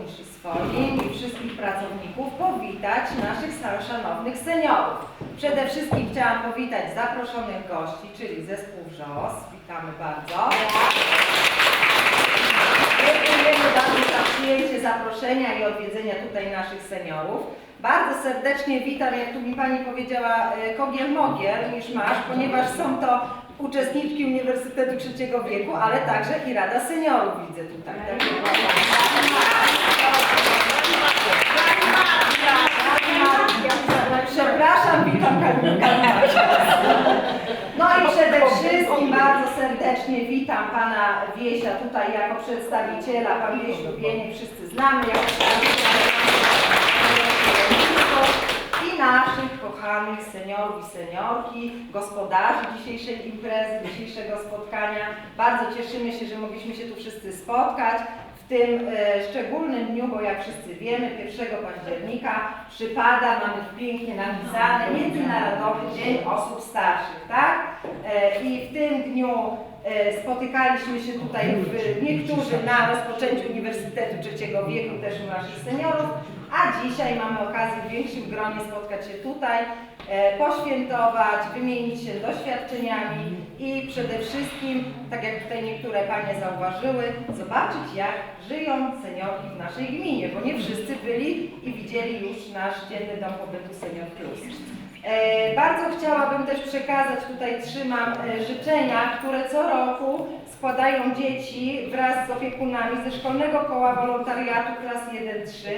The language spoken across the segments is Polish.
Burmistrz swoim i wszystkich pracowników powitać naszych szanownych seniorów. Przede wszystkim chciałam powitać zaproszonych gości, czyli zespół WRZOS. Witamy bardzo. Dziękujemy bardzo za przyjęcie zaproszenia i odwiedzenia tutaj naszych seniorów. Bardzo serdecznie witam, jak tu mi Pani powiedziała, e, Kogiel Mogiel niż masz, ponieważ są to uczestniczki Uniwersytetu Trzeciego Wieku, ale także i Rada Seniorów widzę tutaj. Tak, Przepraszam, witam Kamilka. No i przede wszystkim bardzo serdecznie witam Pana Wiesia tutaj jako przedstawiciela. Pan Wiesiu Bienie wszyscy znamy jako i naszych kochanych seniorów i seniorki, gospodarzy dzisiejszej imprezy, dzisiejszego spotkania. Bardzo cieszymy się, że mogliśmy się tu wszyscy spotkać tym e, szczególnym dniu, bo jak wszyscy wiemy, 1 października przypada, mamy tu pięknie napisane, Międzynarodowy Dzień Osób Starszych, tak? E, I w tym dniu e, spotykaliśmy się tutaj w, niektórzy na rozpoczęciu Uniwersytetu Trzeciego Wieku, też u naszych seniorów, a dzisiaj mamy okazję w większym gronie spotkać się tutaj, e, poświętować, wymienić się doświadczeniami i przede wszystkim, tak jak tutaj niektóre Panie zauważyły, zobaczyć jak żyją seniorki w naszej gminie, bo nie wszyscy byli i widzieli już nasz dzienny dom pobytu Senior Plus. E, Bardzo chciałabym też przekazać, tutaj trzymam e, życzenia, które co roku składają dzieci wraz z opiekunami ze Szkolnego Koła Wolontariatu klas 1-3.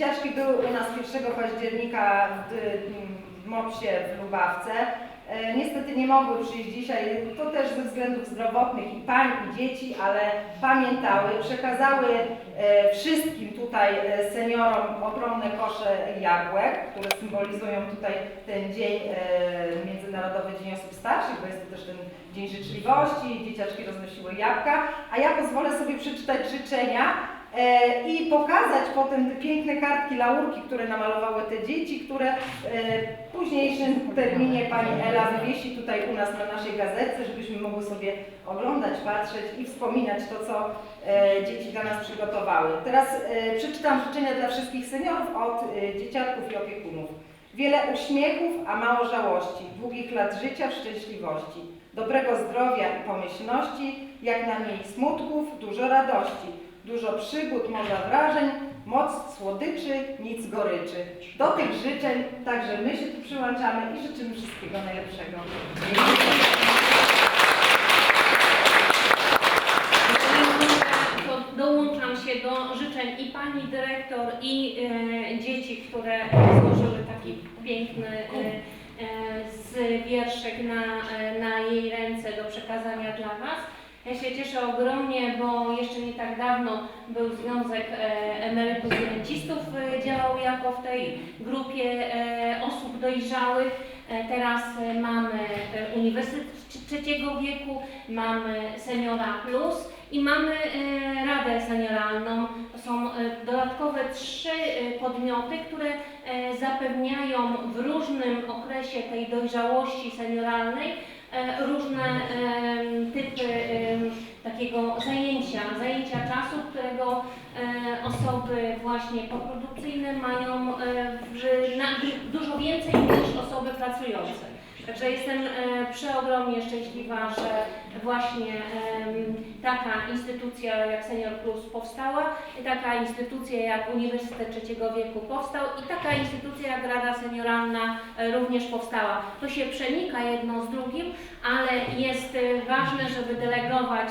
Dzieciaczki były u nas 1 października w, MOPS-ie w Lubawce. E, Niestety nie mogły przyjść dzisiaj, to też ze względów zdrowotnych i pań i dzieci, ale pamiętały, przekazały e, wszystkim tutaj e, seniorom ogromne kosze jabłek, które symbolizują tutaj ten dzień, Międzynarodowy Dzień Osób Starszych, bo jest to też ten Dzień Życzliwości, dzieciaczki roznosiły jabłka, a ja pozwolę sobie przeczytać życzenia i pokazać potem te piękne kartki, laurki, które namalowały te dzieci, które e, w późniejszym terminie pani Ela wywiesi tutaj u nas na naszej gazetce, żebyśmy mogły sobie oglądać, patrzeć i wspominać to, co e, dzieci dla nas przygotowały. Teraz e, przeczytam życzenia dla wszystkich seniorów od e, dzieciaków i opiekunów. Wiele uśmiechów, a mało żałości, długich lat życia w szczęśliwości, dobrego zdrowia i pomyślności, jak na mniej smutków, dużo radości, dużo przygód, morza wrażeń, moc słodyczy, nic goryczy. Do tych życzeń także my się tu przyłączamy i życzymy wszystkiego najlepszego. Dołączam się do życzeń i pani dyrektor, i e, dzieci, które złożyły taki piękny e, e, z wierszek na, e, na jej ręce do przekazania dla Was. Ja się cieszę ogromnie, bo jeszcze nie tak dawno był Związek e, Emerytów i Rencistów, e, działał jako w tej grupie e, osób dojrzałych. Teraz mamy Uniwersytet Trzeciego Wieku, mamy Seniora Plus i mamy Radę Senioralną. To są dodatkowe trzy podmioty, które zapewniają w różnym okresie tej dojrzałości senioralnej różne e, typy e, takiego zajęcia, zajęcia czasu, którego e, osoby właśnie poprodukcyjne mają e, dużo więcej niż osoby pracujące. Także jestem e, przeogromnie szczęśliwa, że właśnie taka instytucja jak Senior Plus powstała, taka instytucja jak Uniwersytet Trzeciego Wieku powstał i taka instytucja jak Rada Senioralna e, również powstała. To się przenika jedno z drugim, ale jest e, ważne, żeby delegować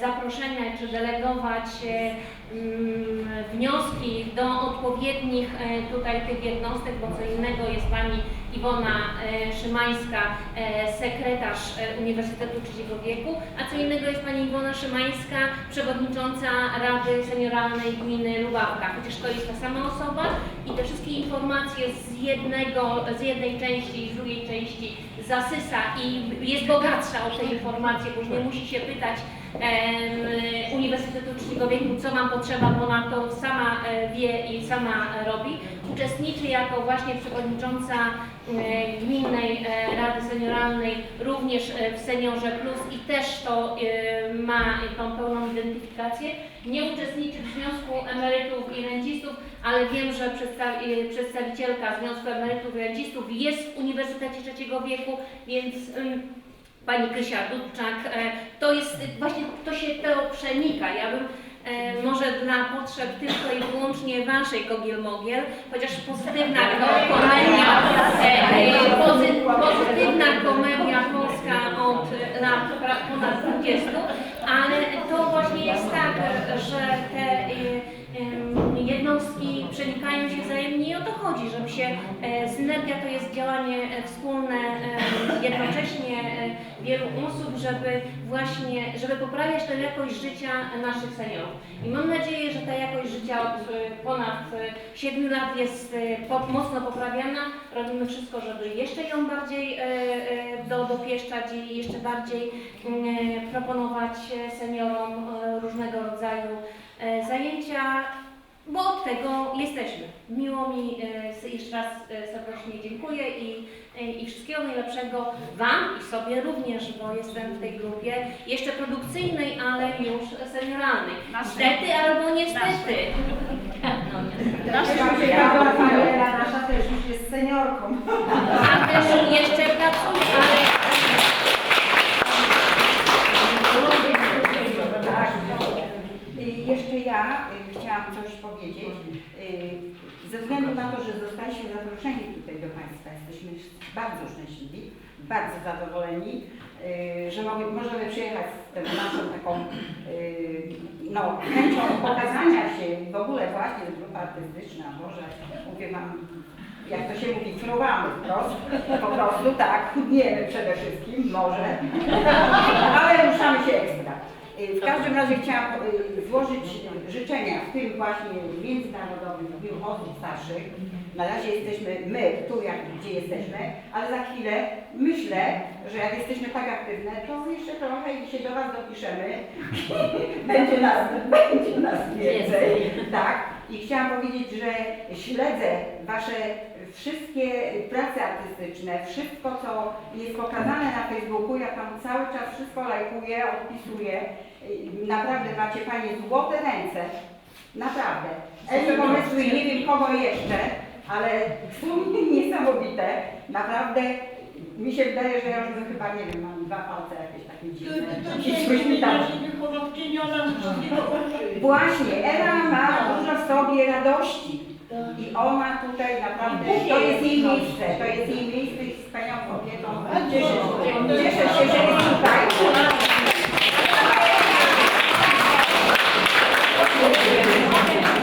zaproszenia czy delegować e, mm, wnioski do odpowiednich e, tutaj tych jednostek, bo co innego jest Pani Iwona Szymańska, sekretarz Uniwersytetu Trzeciego Wieku, a co innego jest Pani Iwona Szymańska, przewodnicząca Rady Senioralnej Gminy Lubawka. Chociaż to jest ta sama osoba i te wszystkie informacje z jednego, z jednej części i z drugiej części zasysa i jest bogatsza o te informacje, bo już nie musi się pytać em, Uniwersytetu Trzeciego Wieku, co Wam potrzeba, bo ona to sama e, wie i sama robi. Uczestniczy jako właśnie przewodnicząca e, Gminnej e, Rady Senioralnej, również w Seniorze Plus i też to ma tą pełną identyfikację. Nie uczestniczy w Związku Emerytów i Rencistów, ale wiem, że przedstaw, przedstawicielka Związku Emerytów i Rencistów jest w Uniwersytecie Trzeciego Wieku, więc Pani Krysia Dudczak, e, to jest właśnie, to się to przenika. Ja bym e, może dla potrzeb tylko i wyłącznie Waszej Kogiel-Mogiel, chociaż pozytywna ko- komedia, e, pozy, pozytywna komedia polska od lat ponad 20, ale to właśnie jest tak, że te jednostki przenikają się wzajemnie i o to chodzi, żeby się e, synergia to jest działanie e, wspólne e, jednocześnie wielu osób, żeby właśnie, żeby poprawiać tę jakość życia naszych seniorów. I mam nadzieję, że ta jakość życia od ponad 7 lat jest mocno poprawiana. Robimy wszystko, żeby jeszcze ją bardziej do, dopieszczać i jeszcze bardziej mm, proponować seniorom różnego rodzaju zajęcia, bo od tego jesteśmy. Miło mi e, jeszcze raz e, serdecznie dziękuję i, e, i wszystkiego najlepszego Wam i sobie również, bo jestem w tej grupie jeszcze produkcyjnej, ale już senioralnej. Niestety albo niestety. No, niestety. Nasza Paniela nasza też już jest seniorką. A też jeszcze pracuję, ale Tak. Y, Jeszcze ja y, chciałam coś powiedzieć. Y, Ze względu na to, że zostaliśmy zaproszeni tutaj do Państwa, jesteśmy bardzo szczęśliwi, bardzo zadowoleni, y, że możemy przyjechać z tą naszą taką y, no, chęcią pokazania się w ogóle właśnie grupa artystyczna, może mówię Wam, jak to się mówi, fruwamy wprost, po prostu tak, chudniemy przede wszystkim, może, ale ruszamy się ekstra. Y, W każdym razie chciałam y, złożyć życzenia w tym właśnie Międzynarodowym Dniu Osób Starszych. Na razie jesteśmy my, tu jak, gdzie jesteśmy, ale za chwilę myślę, że jak jesteśmy tak aktywne, to jeszcze trochę i się do Was dopiszemy. będzie, nas, będzie nas więcej. Tak. I chciałam powiedzieć, że śledzę Wasze wszystkie prace artystyczne, wszystko co jest pokazane na Facebooku, ja tam cały czas wszystko lajkuję, odpisuję. Naprawdę macie Panie złote ręce. Naprawdę. Ej, pomysły, nie wiem kogo jeszcze, ale są niesamowite. Naprawdę mi się wydaje, że ja już chyba nie wiem, mam dwa palce jakieś takie dziwne. Coś mi tam Właśnie, Ela ma dużo w sobie radości. I ona tutaj naprawdę, to jest jej miejsce, to jest jej miejsce i wspaniałą kobietą. Cieszę się, cieszę się, że jest tutaj.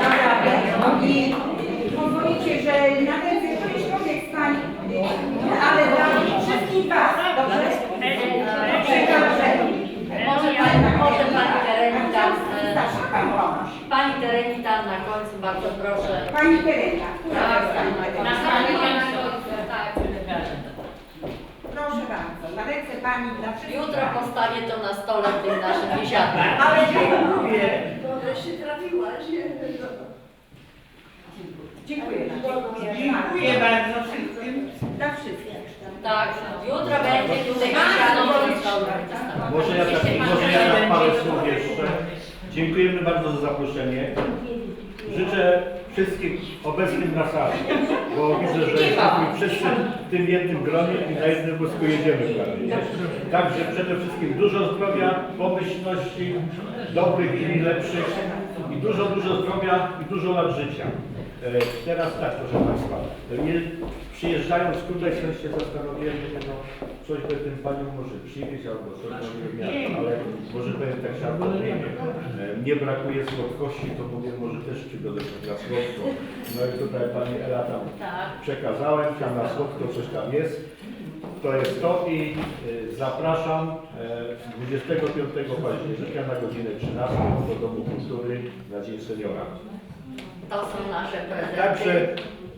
Naprawdę. I pozwolicie, że nakręcę któryś człowiek z Pań, ale dla wszystkich Was, dobrze? Przekażę. Może pani, może pani Terenita, e, Starszy Pan Tomasz. pani Terenita na końcu, bardzo proszę. Pani która Tak, Pani tak, na samym końcu, tak. Proszę bardzo, na ręce Pani dla wszystkich. Jutro postawię to na stole w tym naszym biesiadku. Ale dziękuję. Dziękuję. Dziękuję bardzo wszystkim. Dla wszystkich. Tak, jutro będzie tutaj stole. Może ja tak, może ja tak parę słów jeszcze. Dziękujemy bardzo za zaproszenie. Życzę wszystkim obecnym na sali, bo widzę, że jesteśmy wszyscy w tym jednym gronie i na jednym wózku jedziemy prawie. Także przede wszystkim dużo zdrowia, pomyślności, dobrych i lepszych i dużo, dużo zdrowia i dużo lat życia. E, Teraz tak, proszę Państwa, nie, przyjeżdżając tutaj się zastanowiłem, że no, coś by tym Paniom może przywieźć albo coś nie wiem, ale może powiem tak żartobliwie, e, nie brakuje słodkości, to mówię może też przygodę na słodko. No i tutaj Pani Ela tam Tak. przekazałem, tam na słodko coś tam jest. To jest to i e, zapraszam e, 25 października na godzinę 13 do Domu Kultury na Dzień Seniora. To są nasze prezenty. Także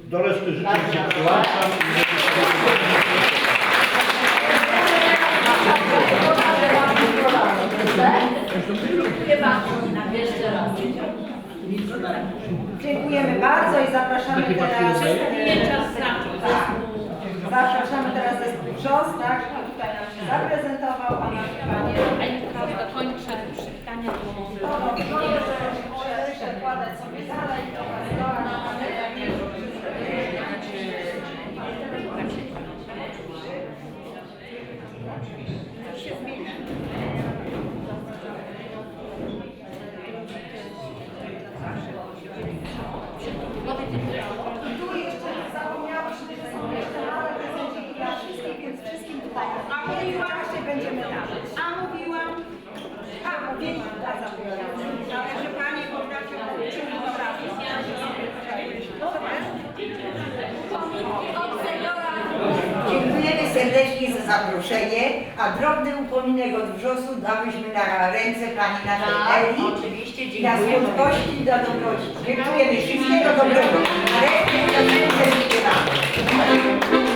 do reszty życzeń się przyłączam. Dziękuję bardzo. Jeszcze raz. Dziękujemy bardzo i zapraszamy teraz. nie czas zacząć. Zapraszamy teraz zespół Wrzos, tak, tutaj nam się zaprezentował, a nasz panie A ja teraz dokończę przywitania, bo to robię, że przekładać sobie dalej, to Tu jeszcze zapomniałyśmy, że są jeszcze małe prezenciki dla wszystkich, więc wszystkim tutaj a mówiłam, że będziemy dawać. A mówiłam, A, mówili, tak, zapomniałam. ale że Panie potrafią nauczyć Dziękujemy serdecznie za zaproszenie, a drobny upominek od wrzosu dałyśmy na ręce Pani naszej Tak, Eli. oczywiście, Dla dziękujemy. słodkości i dla dobroci. Dziękujemy. Wszystkiego dobrego. Nareszcie do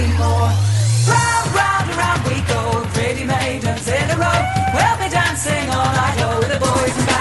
Ballymore. Round, round, and round we go, pretty maidens in a row. We'll be dancing all night long with the boys from